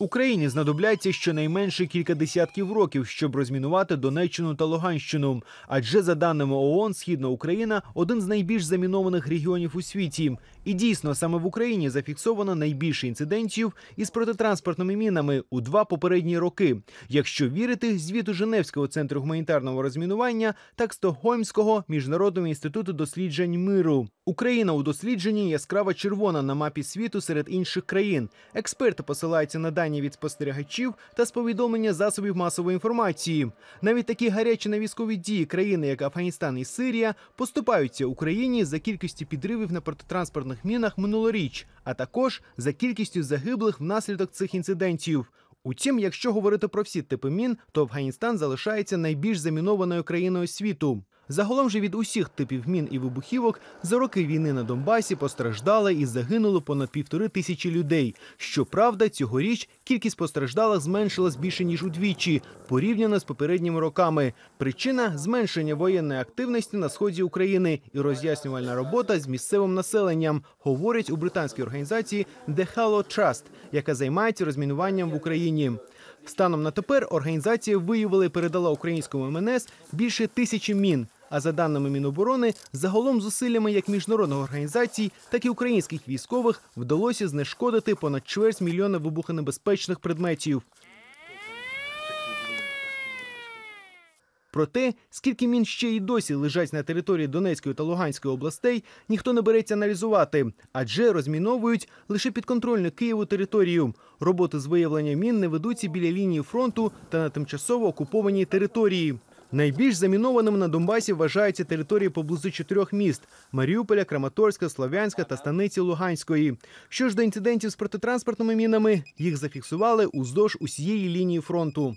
Україні знадобляться щонайменше кілька десятків років, щоб розмінувати Донеччину та Луганщину. Адже за даними ООН, східна Україна один з найбільш замінованих регіонів у світі. І дійсно саме в Україні зафіксовано найбільше інцидентів із протитранспортними мінами у два попередні роки. Якщо вірити звіту Женевського центру гуманітарного розмінування та Стокгольмського міжнародного інституту досліджень миру. Україна у дослідженні яскрава червона на мапі світу серед інших країн. Експерти посилаються на дані від спостерігачів та з повідомлення засобів масової інформації. Навіть такі гарячі на військові дії країни, як Афганістан і Сирія, поступаються Україні за кількістю підривів на протитранспортних мінах минулоріч, а також за кількістю загиблих внаслідок цих інцидентів. Утім, якщо говорити про всі типи мін, то Афганістан залишається найбільш замінованою країною світу. Загалом же від усіх типів мін і вибухівок за роки війни на Донбасі постраждали і загинуло понад півтори тисячі людей. Щоправда, цьогоріч кількість постраждалих зменшилась більше ніж удвічі, порівняно з попередніми роками. Причина зменшення воєнної активності на сході України і роз'яснювальна робота з місцевим населенням, говорять у британській організації The Hello Trust, яка займається розмінуванням в Україні. Станом на тепер організація виявила і передала українському МНС більше тисячі мін. А за даними Міноборони, загалом зусиллями як міжнародних організацій, так і українських військових вдалося знешкодити понад чверть мільйона вибухонебезпечних предметів. Про те, скільки мін ще й досі лежать на території Донецької та Луганської областей, ніхто не береться аналізувати, адже розміновують лише підконтрольну Києву територію. Роботи з виявлення мін не ведуться біля лінії фронту та на тимчасово окупованій території. Найбільш замінованими на Донбасі вважаються території поблизу чотирьох міст: Маріуполя, Краматорська, Слов'янська та станиці Луганської. Що ж до інцидентів з протитранспортними мінами, їх зафіксували уздовж усієї лінії фронту.